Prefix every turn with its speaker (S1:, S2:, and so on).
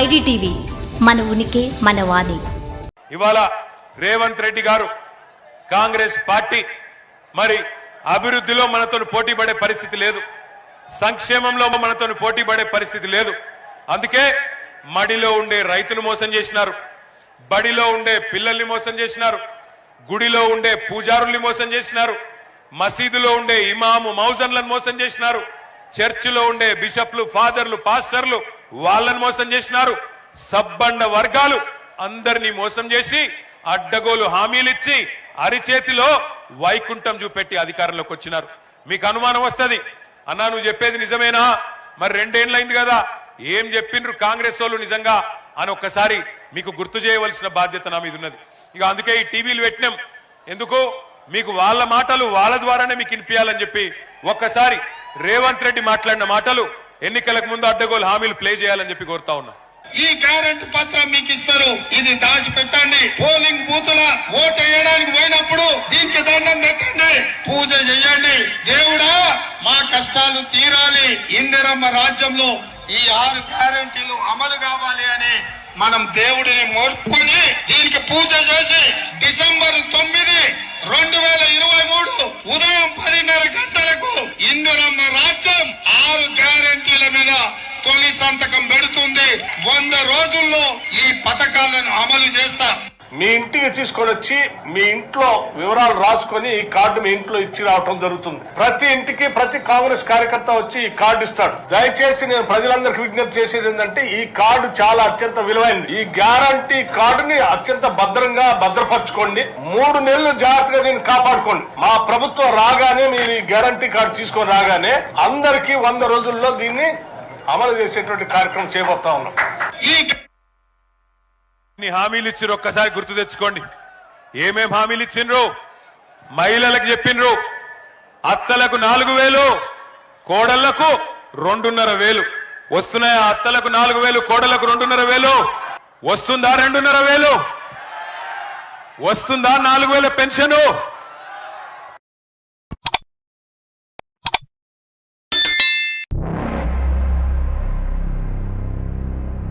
S1: IDTV మన ఉనికి మన వాణి.
S2: ఇవాళ రేవంత్ రెడ్డి గారు కాంగ్రెస్ పార్టీ మరి అభివృద్ధిలో మనతో పోటీ పడే పరిస్థితి లేదు. సంక్షేమంలో మనతో పోటీ పడే పరిస్థితి లేదు. అందుకే మడిలో ఉండే రైతును మోసం చేసినారు. బడిలో ఉండే పిల్లల్ని మోసం చేసినారు. గుడిలో ఉండే పూజారుల్ని మోసం చేసినారు. మసీదులో ఉండే ఇమాము మౌజన్లను మోసం చేసినారు. చర్చిలో ఉండే బిషప్లు ఫాదర్లు పాస్టర్లు వాళ్ళని మోసం చేసినారు. సబ్బండ వర్గాలు అందరినీ మోసం చేసి అడ్డగోలు హామీలిచ్చి అరిచేతిలో వైకుంఠం చూపెట్టి అధికారంలోకి వచ్చినారు. మీకు అనుమానం వస్తుంది. అన్నా నువ్వు చెప్పేది నిజమేనా? మరి రెండేళ్ళైంది కదా. ఏం చెప్పిండ్రు కాంగ్రెస్ వాళ్ళు నిజంగా? అని ఒక్కసారి మీకు గుర్తు చేయవలసిన బాధ్యత నా మీద ఉన్నది. ఇక అందుకే ఈ టీవీలు పెట్టినాం. ఎందుకు? మీకు వాళ్ళ మాటలు వాళ్ళ ద్వారానే మీకు వినిపించాలని చెప్పి ఒక్కసారి రేవంత్ రెడ్డి మాట్లాడిన మాటలు ఎన్నికలకు ముందు అడ్డగోలు హామీలు ప్లే చేయాలని చెప్పి కోరుతా ఉన్నా.
S3: ఈ గ్యారంటీ పత్రం మీకు ఇస్తారు. ఇది దాచి పెట్టండి పోలింగ్ బూతుల ఓటు వేయడానికి పోయినప్పుడు దీనికి దండం పెట్టండి. పూజ చేయండి. దేవుడా మా కష్టాలు తీరాలి. ఇందిరమ్మ రాజ్యంలో ఈ ఆరు గ్యారెంటీలు అమలు కావాలి అని మనం దేవుడిని మోర్చుకొని దీనికి పూజ చేసి డిసెంబర్ తొమ్మిది రెండు వేల ఇరవై మూడు ఉదయం పదిన్నర గంటలకు ఇందిరమ్మ రాజ్యం ఆరు గ్యారెంటీల మీద తొలి సంతకం వంద రోజుల్లో ఈ పథకాలను అమలు చేస్తా.
S4: మీ ఇంటికి తీసుకొని వచ్చి మీ ఇంట్లో వివరాలు రాసుకొని ఈ కార్డు మీ ఇంట్లో ఇచ్చి రావటం జరుగుతుంది. ప్రతి ఇంటికి ప్రతి కాంగ్రెస్ కార్యకర్త వచ్చి ఈ కార్డు ఇస్తాడు. దయచేసి నేను ప్రజలందరికీ విజ్ఞప్తి చేసేది ఏంటంటే ఈ కార్డు చాలా అత్యంత విలువైనది. ఈ గ్యారంటీ కార్డుని అత్యంత భద్రంగా భద్రపరచుకోండి. మూడు నెలలు జాగ్రత్తగా దీన్ని కాపాడుకోండి. మా ప్రభుత్వం రాగానే మీరు ఈ గ్యారంటీ కార్డు తీసుకొని రాగానే అందరికీ వంద రోజుల్లో దీన్ని అమలు చేసేటువంటి కార్యక్రమం చేయబోతా ఉన్నాం.
S3: ఈ
S2: హామీలు ఇచ్చిండ్రు ఒక్కసారి గుర్తు తెచ్చుకోండి. ఏమేం హామీలు ఇచ్చిండ్రు మహిళలకు చెప్పిండ్రు అత్తలకు నాలుగు వేలు కోడళ్ళకు రెండున్నర వేలు. వస్తున్నాయా అత్తలకు నాలుగు వేలు కోడలకు రెండున్నర వేలు? వస్తుందా రెండున్నర వేలు? వస్తుందా నాలుగు వేల పెన్షను?